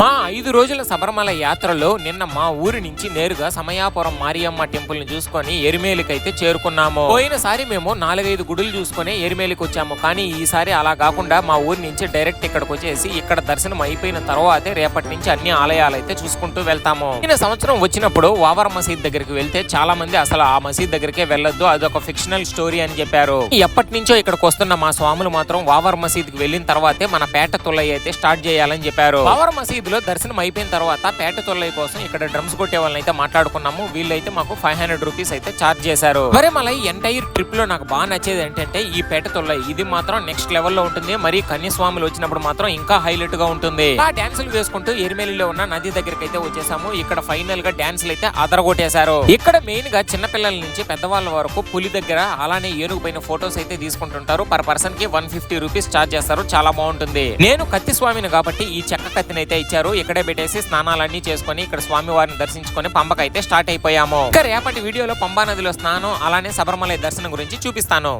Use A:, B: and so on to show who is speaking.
A: మా ఐదు రోజుల శబరిమల యాత్రలో నిన్న మా ఊరి నుంచి నేరుగా సమయాపురం మారియమ్మ టెంపుల్ని చూసుకొని ఎరిమేలికైతే చేరుకున్నాము. పోయినసారి మేము నాలుగైదు గుడులు చూసుకొని ఎరిమేలికి వచ్చాము. కానీ ఈసారి అలా కాకుండా మా ఊరి నుంచి డైరెక్ట్ ఇక్కడికి వచ్చేసి ఇక్కడ దర్శనం అయిపోయిన తర్వాతే రేపటి నుంచి అన్ని ఆలయాలు అయితే చూసుకుంటూ వెళ్తాము. ఈ సంవత్సరం వచ్చినప్పుడు వావర్ మసీద్ దగ్గరికి వెళ్తే చాలా మంది అసలు ఆ మసీద్ దగ్గరికే వెళ్ళొద్దు. అదొక ఫిక్షనల్ స్టోరీ అని చెప్పారు. ఎప్పటి నుంచో ఇక్కడికి వస్తున్న మా స్వాములు మాత్రం వావర్ మసీద్కి వెళ్ళిన తర్వాతే మన పేట తొల్లయ్య అయితే స్టార్ట్ చేయాలని చెప్పారు. వావర్ మసీద్ లో దర్శనం అయిపోయిన తర్వాత పేట తొల్లయ్య కోసం ఇక్కడ డ్రమ్స్ కొట్టే వాళ్ళని అయితే మాట్లాడుకున్నాము. వీళ్ళైతే మాకు ఫైవ్ హండ్రెడ్ రూపీస్ అయితే చార్జ్ చేశారు. మరి మళ్ళీ ఎంటైర్ ట్రిప్లో నాకు బాగా నచ్చేది ఏంటంటే ఈ పేట తొల్లయ్య. ఇది మాత్రం నెక్స్ట్ లెవెల్లో ఉంటుంది. మరి కన్యస్వాములు వచ్చినప్పుడు మాత్రం ఇంకా హైలైట్గా ఉంటుంది. ఆ డాన్సులు వేసుకుంటూ ఎరిమేలిలో ఉన్న నది దగ్గరికి అయితే వచ్చేసాము. ఇక్కడ ఫైనల్గా డాన్సులు అయితే అదరగొట్టేశారు ఇక్కడ మెయిన్గా చిన్న పిల్లల నుంచి పెద్దవాళ్ళ వరకు పులి దగ్గర అలానే ఏనుగు పైన ఫొటోస్ అయితే తీసుకుంటుంటారు. పర్ పర్సన్కి వన్ ఫిఫ్టీ రూపీస్ చార్జ్ చేస్తారు. చాలా బాగుంటుంది. నేను కత్తి స్వామిని కాబట్టి ఈ చెక్క కత్తిని అయితే ఇచ్చారు ఇక్కడే పెట్టేసి స్నానాలన్నీ చేసుకొని ఇక్కడ స్వామి వారిని దర్శించుకొని పంపకైతే స్టార్ట్ అయిపోయాము. ఇక రేపటి వీడియోలో పంబా నదిలో స్నానం అలానే శబరిమల దర్శనం గురించి చూపిస్తాను.